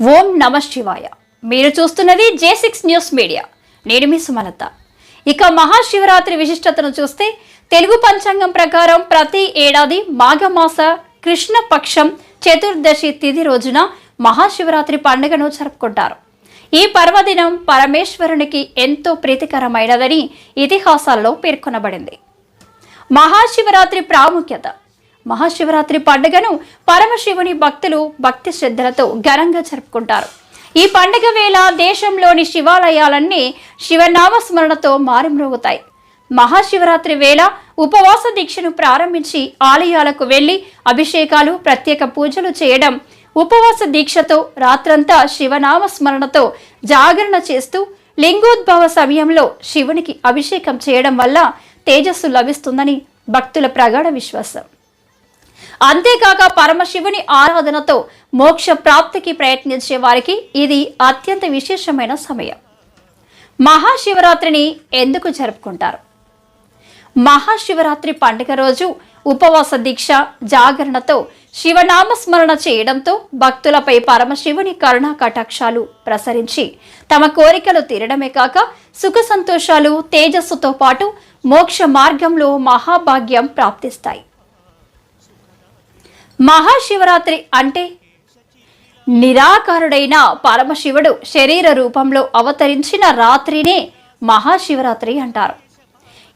ఓం నమ శివాయ. మీరు చూస్తున్నది జే సిక్స్ న్యూస్ మీడియా నేను మీ సుమలత. ఇక మహాశివరాత్రి విశిష్టతను చూస్తే తెలుగు పంచాంగం ప్రకారం ప్రతి ఏడాది మాఘమాస కృష్ణపక్షం చతుర్దశి తిథి రోజున మహాశివరాత్రి పండుగను జరుపుకుంటారు. ఈ పర్వదినం పరమేశ్వరునికి ఎంతో ప్రీతికరమైనదని ఇతిహాసాల్లో పేర్కొనబడింది. మహాశివరాత్రి ప్రాముఖ్యత మహాశివరాత్రి పండుగను పరమశివుని భక్తులు భక్తి శ్రద్ధలతో ఘనంగా జరుపుకుంటారు. ఈ పండుగ వేళ దేశంలోని శివాలయాలన్నీ శివనామస్మరణతో మారుమ్రోగుతాయి. మహాశివరాత్రి వేళ ఉపవాస దీక్షను ప్రారంభించి ఆలయాలకు వెళ్ళి అభిషేకాలు ప్రత్యేక పూజలు చేయడం ఉపవాస దీక్షతో రాత్రంతా శివనామ స్మరణతో జాగరణ చేస్తూ లింగోద్భవ సమయంలో శివునికి అభిషేకం చేయడం వల్ల తేజస్సు లభిస్తుందని భక్తుల ప్రగాఢ విశ్వాసం. అంతేకాక పరమశివుని ఆరాధనతో మోక్ష ప్రాప్తికి ప్రయత్నించే వారికి ఇది అత్యంత విశేషమైన సమయం. మహాశివరాత్రిని ఎందుకు జరుపుకుంటారు? మహాశివరాత్రి పండుగ రోజు ఉపవాస దీక్ష జాగరణతో శివనామస్మరణ చేయడంతో భక్తులపై పరమశివుని కరుణా కటాక్షాలు ప్రసరించి తమ కోరికలు తీరడమే కాక సుఖ సంతోషాలు తేజస్సుతో పాటు మోక్ష మార్గంలో మహాభాగ్యం ప్రాప్తిస్తాయి. మహాశివరాత్రి అంటే నిరాకారుడైన పరమశివుడు శరీర రూపంలో అవతరించిన రాత్రినే మహాశివరాత్రి అంటారు.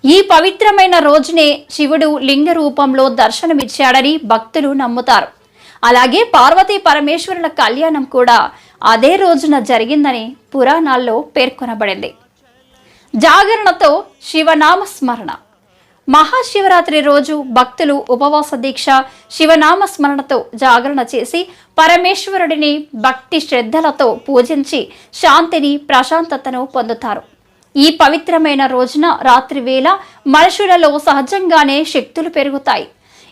ఈ పవిత్రమైన రోజునే శివుడు లింగ రూపంలో దర్శనమిచ్చాడని భక్తులు నమ్ముతారు. అలాగే పార్వతీ పరమేశ్వరుల కళ్యాణం కూడా అదే రోజున జరిగిందని పురాణాల్లో పేర్కొనబడింది. జాగరణతో శివనామ స్మరణ మహాశివరాత్రి రోజు భక్తులు ఉపవాస దీక్ష శివనామ స్మరణతో జాగరణ చేసి పరమేశ్వరుడిని భక్తి శ్రద్ధలతో పూజించి శాంతిని ప్రశాంతతను పొందుతారు. ఈ పవిత్రమైన రోజున రాత్రి వేళ మనుషులలో సహజంగానే శక్తులు పెరుగుతాయి.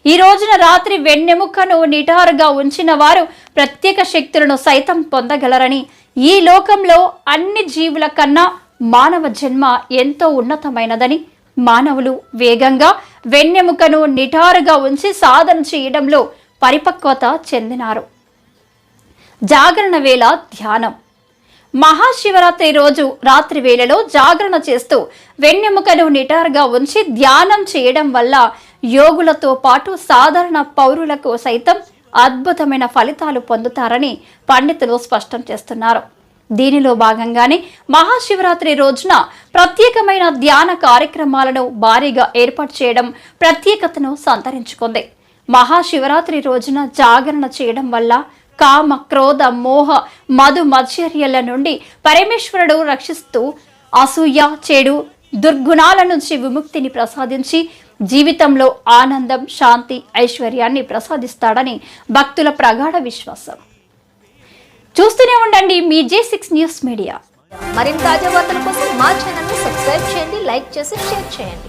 ఈ రోజున రాత్రి వెన్నెముకను నిటారుగా ఉంచిన వారు ప్రత్యేక శక్తులను సైతం పొందగలరని ఈ లోకంలో అన్ని జీవుల కన్నా మానవ జన్మ ఎంతో ఉన్నతమైనదని మానవులు వేగంగా వెన్నెముకను నిటారుగా ఉంచి సాధన చేయడంలో పరిపక్వత చెందినారు. జాగరణ వేళ ధ్యానం. మహాశివరాత్రి రోజు రాత్రి వేళలో జాగరణ చేస్తూ వెన్నెముకను నిటారుగా ఉంచి ధ్యానం చేయడం వల్ల యోగులతో పాటు సాధారణ పౌరులకు సైతం అద్భుతమైన ఫలితాలు పొందుతారని పండితులు స్పష్టం చేస్తున్నారు. దీనిలో భాగంగానే మహాశివరాత్రి రోజున ప్రత్యేకమైన ధ్యాన కార్యక్రమాలను భారీగా ఏర్పాటు చేయడం ప్రత్యేకతను సంతరించుకుంది. మహాశివరాత్రి రోజున జాగరణ చేయడం వల్ల కామ క్రోధ మోహ మధు మత్సర్యల నుండి పరమేశ్వరుడు రక్షిస్తూ అసూయ చెడు దుర్గుణాల నుంచి విముక్తిని ప్రసాదించి జీవితంలో ఆనందం శాంతి ఐశ్వర్యాన్ని ప్రసాదిస్తాడని భక్తుల ప్రగాఢ విశ్వాసం. చూస్తూనే ఉండండి మీ జే సిక్స్ న్యూస్ మీడియా మరిన్ని తాజా వార్తల కోసం మా ఛానల్ సబ్స్క్రైబ్ చేయండి లైక్ చేసి షేర్ చేయండి.